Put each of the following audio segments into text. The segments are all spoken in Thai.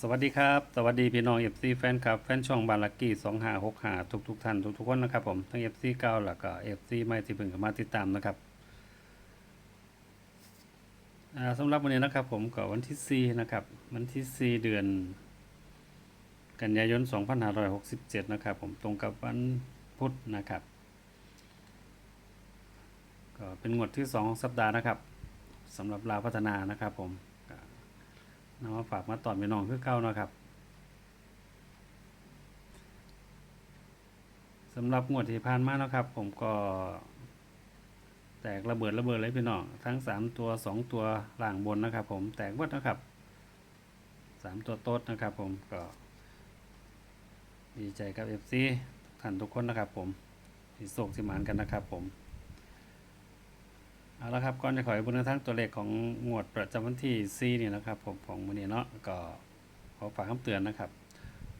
สวัสดีครับ สวัสดีพี่น้องเอฟซีแฟนคลับ แฟนช่องบาลักกี้สองหาหกหาทุกทุกท่านทุกทุกคนนะครับผมทั้งเอฟซีเก้าแล้วก็เอฟซีไม่ที่เพิ่งเข้ามาติดตามนะครับสำหรับวันนี้นะครับผมก็วันที่ 4 นะครับ วันที่ 4 เดือน กันยายน 2567 นะครับ ผมตรงกับวันพุธนะครับ ก็เป็นงวดที่ 2 ของสัปดาห์นะครับสำหรับลาพัฒนานะครับผม นำมาฝากมาตอนพี่น้องคือเก้านะครับสำหรับงวดที่ผ่านมานะครับ ผมก็แตกระเบิดระเบิดเลยพี่น้องทั้ง 3 ตัว 2 ตัวล่างบนนะครับ ผมแตกหมดนะครับ 3 ตัวโต๊ดนะครับ ผมก็ดีใจกับ FC ทุกท่านทุกคนนะครับ ผมที่โศกสิหมานกันนะครับ ผม เอาละครับก่อนจะขอให้บุญทั้งตัวเลขของงวดประจำวันที่4นี่นะครับผมของวันนี้เนาะก็ขอฝากคำเตือนนะครับ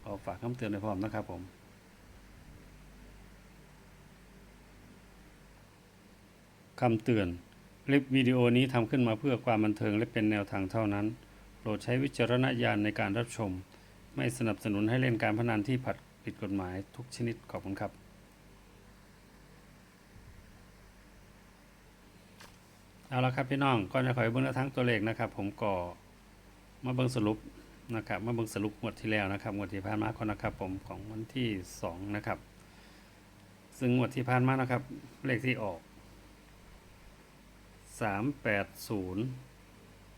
ขอฝากคำเตือนไว้พร้อมนะครับผมคำเตือน คลิปวิดีโอนี้ทำขึ้นมาเพื่อความบันเทิงและเป็นแนวทางเท่านั้น โปรดใช้วิจารณญาณในการรับชม ไม่สนับสนุนให้เล่นการพนันที่ผัดผิดกฎหมายทุกชนิดขอบคุณครับ เอาละครับพี่น้องก่อนจะขอให้เบิ้งแนทั้งตัวเลขนะครับ ผมก็มาเบิ้งสรุปนะครับมาเบิ้งสรุปงวดที่แล้วนะครับงวดที่ผ่านมาก่อนนะครับ ผมของวันที่สองนะครับ ซึ่งงวดที่ผ่านมานะครับ เลขที่ออกสามแปดศูนย์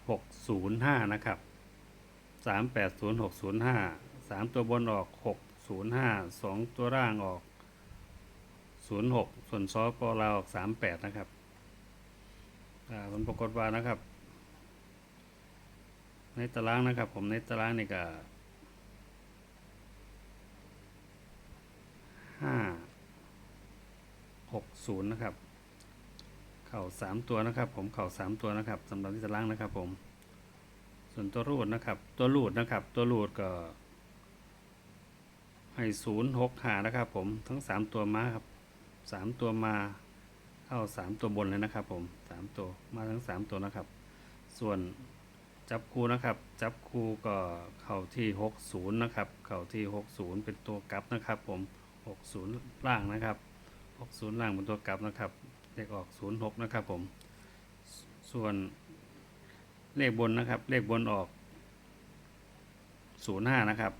หกศูนย์ห้านะครับสามแปดศูนย์หกศูนย์ห้าสามตัวบนออกหกศูนย์ห้าสองตัวล่างออกศูนย์หกส่วนซอปอลาออกสามแปดนะครับ ผลปรากฏว่านะครับ ในตารางนะครับ ผมในตารางนี่ก็ห้าหกศูนย์นะครับ เข่าสามตัวนะครับ ผมเข่าสามตัวนะครับสำหรับที่ตารางนะครับ ผม ส่วนตัวรูดนะครับ ตัวรูดนะครับ ตัวรูดก็ให้ศูนย์หกหานะครับ ผมทั้งสามตัวมาครับสามตัวมา เข้าสามตัวบนเลยนะครับผมสามตัวมาทั้งสามตัวนะครับ ส่วนจับคูนะครับ จับคูก็เข้าที่หกศูนย์นะครับ เข้าที่หกศูนย์เป็นตัวกลับนะครับ ผมหกศูนย์ล่างนะครับหกศูนย์ล่างเป็นตัวกลับนะครับ เลขออกศูนย์หกนะครับผม ส่วนเลขบนนะครับ เลขบนออกศูนย์ห้านะครับ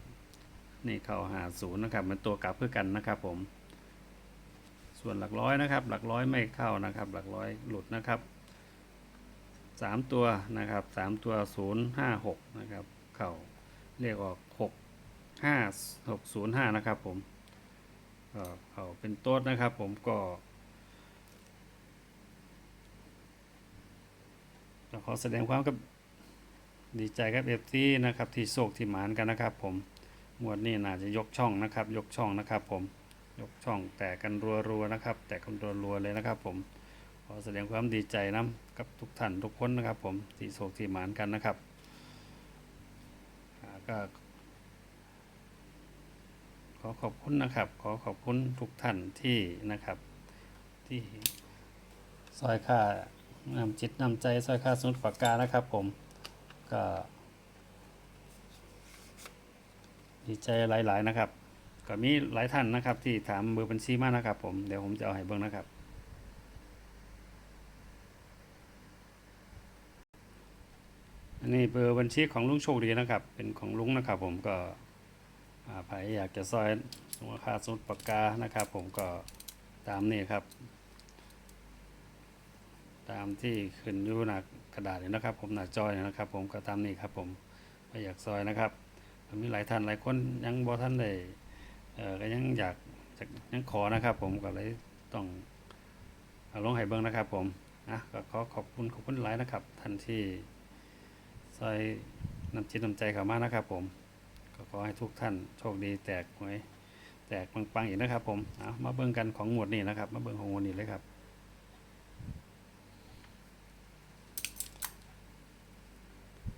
นี่เข้าหาศูนย์นะครับเป็นตัวกลับเพื่อกันนะครับผม ส่วนหลักร้อยนะครับ หลักร้อยไม่เข้านะครับ หลักร้อยหลุดนะครับสามตัวนะครับสามตัวศูนย์ห้าหกนะครับ เข้าเรียกออกหกห้าหกศูนย์ห้านะครับผมเข้าเป็นโต๊ดนะครับ ผมก็ขอแสดงความกับดีใจกับเอฟซีนะครับที่โศกที่หมานกันนะครับ ผมงวดนี้น่าจะยกช่องนะครับ ยกช่องนะครับผม ยกช่องแตกกันรัวๆนะครับ แตกกันรัวๆเลยนะครับ ผมขอแสดงความดีใจนํกับทุกท่านทุกคนนะครับ ผมที่โศกที่หมานกันนะครับก็ขอขอบคุณนะครับ ขอขอบคุณทุกท่านที่นะครับ ที่ซอยค่านำจิตนำใจซอยค่าสมุดปากกานะครับ ผมก็ดีใจหลาย ๆ นะครับ ก็มีหลายท่านนะครับ ที่ถามเบอร์บัญชีมานะครับ ผมเดี๋ยวผมจะเอาให้เบิ่งนะครับอันนี้เบอร์บัญชีของลุงโชคดีนะครับ เป็นของลุงนะครับ ผมก็อ่าใครอยากจะซอยสมุดค่าสมุดปากกานะครับ ผมก็ตามนี้ครับ ตามที่ขึ้นอยู่หน้ากระดาษนี่นะครับ ผมหน้าจอยนะครับ ผมก็ตามนี้ครับ ผมก็อยากซอยนะครับมีหลายท่านหลายคนยังบ่ท่านได้ เออก็ยังอยากยังขอนะครับผมก็เลยต้องเอาลงให้เบิ่งนะครับผมนะก็ขอขอบคุณขอบคุณหลายนะครับท่านที่ซอยน้ำจิตน้ำใจเข้ามานะครับผมก็ขอให้ทุกท่านโชคดีแตกหวยแตกปังๆอีกนะครับผมเอามาเบิ่งกันของหมวดนี้นะครับ มาเบิ่งของหมวดนี้เลยครับ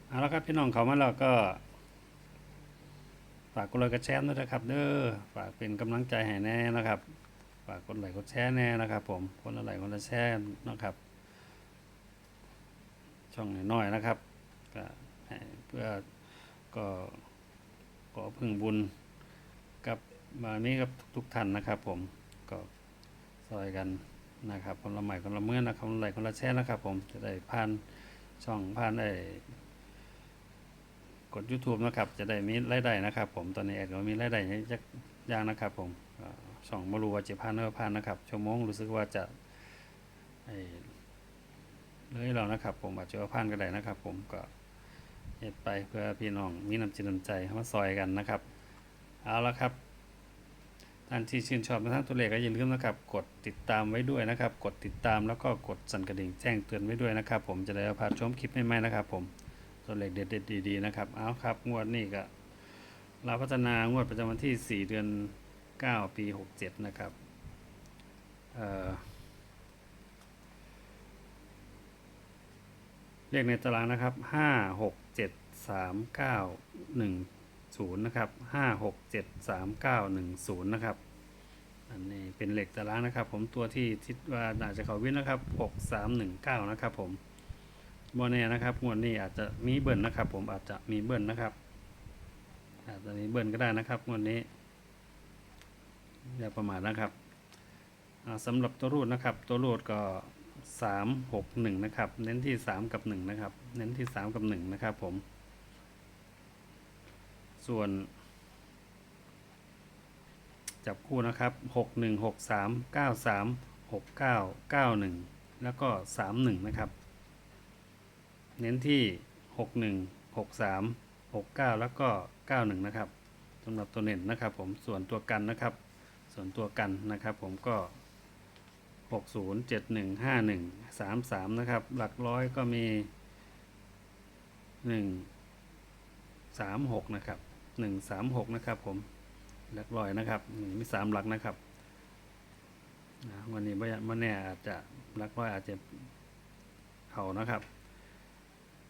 เอาละครับพี่น้องเขามาแล้วก็ ฝากกดไลค์กดแชร์ด้วยนะครับ เด้อฝากเป็นกำลังใจให้แน่นะครับฝากกดไลค์กดแชร์แน่นะครับ ผมคนละไลค์คนละแชร์นะครับ ช่องน้อยๆนะครับก็เพื่อก็ขอพึ่งบุญกับมานี้กับทุกๆท่านนะครับ ผมก็ซอยกันนะครับคนละใหม่คนละเมื่อนะครับคนละไหลคนละแช่นะครับ ผมจะได้ผ่านช่องผ่านไอ้ ด YouTube นะครับจะได้มีรายได้นะครับผมตอนนี้แอดก็มีรายได้จักอย่างนะครับผมก็ช่องม่รู้ว่าจะผ่านหรือไม่ผ่านนะครับชั่วโมงรู้สึกว่าจะเลยเรานะครับ ผมอาจจะว่าผ่านก็ได้นะครับ ผมก็เฮ็ดไปเพื่อพี่น้องมีน้ำจิตน้ำใจมาซอยกันนะครับ เอาละครับท่านที่ชื่นชอบในทางตัวเลขก็อย่าลืมนะครับ กดติดตามไว้ด้วยนะครับ กดติดตามแล้วก็กดสั่นกระดิ่งแจ้งเตือนไว้ด้วยนะครับ ผมจะได้พาชมคลิปใหม่ๆนะครับ ผม ตัวเลขเด็ดๆดีๆนะครับ เอาครับ งวดนี้ก็เราพัฒนางวดประจำวันที่ 4 เดือน 9 ปี 67 นะครับเเลขในตารางนะครับห้าหกเจ็ดสามเก้าหนึ่งศูนย์นะครับห้าหกเจ็ดสามเก้าหนึ่งศูนย์นะครับ อันนี้เป็นเหล็กตารางนะครับ ผมตัวที่คิดว่าน่าจะเขาวินนะครับหกสามหนึ่งเก้านะครับผม โมเน่นะครับงวดนี้อาจจะมีเบิ้ลนะครับ ผมอาจจะมีเบิ้ลนะครับ อาจจะมีเบิ้ลก็ได้นะครับงวดนี้อย่าประมาทนะครับอ่าสำหรับตัวรูดนะครับ ตัวรูดก็สามหกหนึ่งนะครับ เน้นที่สามกับหนึ่งนะครับ เน้นที่สามกับหนึ่งนะครับ ผม ส่วน จับคู่นะครับหกหนึ่งหกสามเก้าสามหกเก้าเก้าหนึ่งแล้วก็สามหนึ่งนะครับ เน้นที่หกหนึ่งหกสามหกเก้าแล้วก็เก้าหนึ่งนะครับสำหรับตัวเน้นนะครับผมส่วนตัวกันนะครับ ส่วนตัวกันนะครับผมก็หกศูนย์เจ็ดหนึ่งห้าหนึ่งสามสามนะครับ หลักร้อยก็มีหนึ่งสามหกนะครับหนึ่งสามหกนะครับผมหลักร้อยนะครับมีสามหลักนะครับวันนี้ไม่ไม่แน่อาจจะหลักร้อยอาจจะเขานะครับ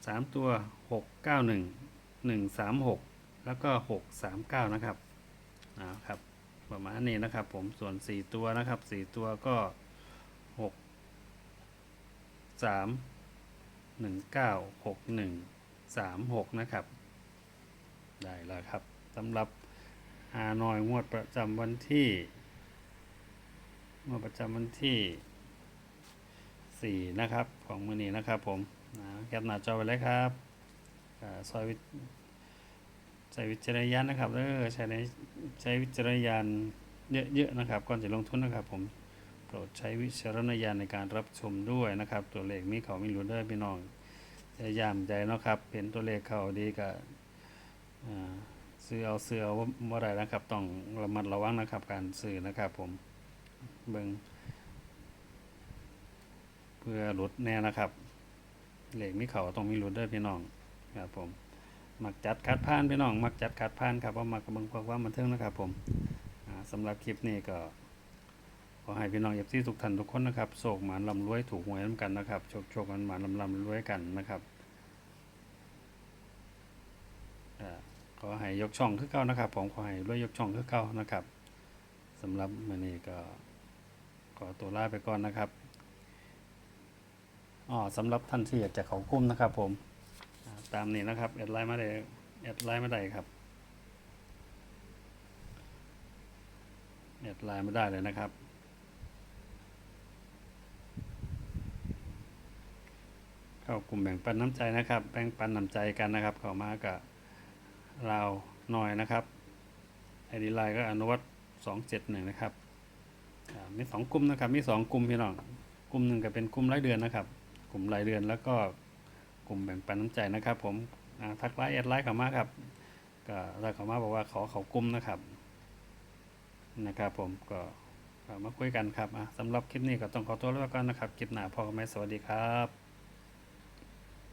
สามตัวหกเก้าหนึ่งหนึ่งสามหกแล้วก็หกสามเก้านะครับนะครับประมาณนี้นะครับ ผมส่วนสี่ตัวนะครับสี่ตัวก็หกสามหนึ่งเก้าหกหนึ่งสามหกนะครับ ได้แล้วครับสำหรับฮานอยงวดประจำวันที่งวดประจำวันที่สี่นะครับของมือนี้นะครับผม แคปหน้าจอไว้เลยครับอ่าซอยวิใช้วิจารณญาณนะครับเออใช้ในใช้วิจารณญาณเยอะๆนะครับ ก่อนจะลงทุนนะครับ ผมโปรดใช้วิจารณญาณในการรับชมด้วยนะครับ ตัวเลขมีเขาไม่รู้เด้พี่น้องพยายามใจนะครับเห็นตัวเลขเขาดีก็อ่าซื้อเอาซื้อเอาว่าไรนะครับ ต้องระมัดระวังนะครับ การซื้อนะครับ ผมเบิงเพื่อหลุดแน่นะครับ เลขมีเขาต้องมีหลุดเด้อพี่น้องครับผมมักจัดคัดผ่านพี่น้อง มักจัดคัดผ่านครับว่ามักกระเบิงพวกว่ามันเทิงนะครับ ผมอ่าสำหรับคลิปนี้ก็ขอให้พี่น้องเอฟซีทุกท่านทุกคนนะครับโศกหมานลำรวยถูกหวยน้ำกันนะครับโชคโชคกันหมานลำลำรวยกันนะครับขอให้ยกช่องคือเก้านะครับ ผมขอให้รวยยกช่องคือเก้านะครับสำหรับมื้อนี้ก็ขอตัวลาไปก่อนนะครับ อ๋อสำหรับท่านที่อยากจะเขากุ้มนะครับ ผมตามนี้นะครับแอดไลน์มาได้แอดไลน์มาได้ครับแอดไลน์มาได้เลยนะครับเข้ากลุ่มแบ่งปันน้ำใจนะครับ แบ่งปันน้ำใจกันนะครับ เข้ามากับเราหน่อยนะครับไอดีไลน์ก็อนุวัตสองเจ็ดหนึ่งนะครับมีสองกลุ่มนะครับ มีสองกลุ่มพี่น้องกลุ่มหนึ่งก็เป็นกลุ่มรายเดือนนะครับ กลุ่มรายเดือน แล้วก็กลุ่มแบ่งปันน้ำใจนะครับ ผมทักไลน์แอดไลน์เขามาครับก็ถ้าเขามาบอกว่าขอเขากลุ่มนะครับนะครับ ผมก็มาคุยกันครับสำหรับคลิปนี้ก็ต้องขอตัวลาไปก่อนนะครับคลิปหน้าพอกันไหมสวัสดีครับ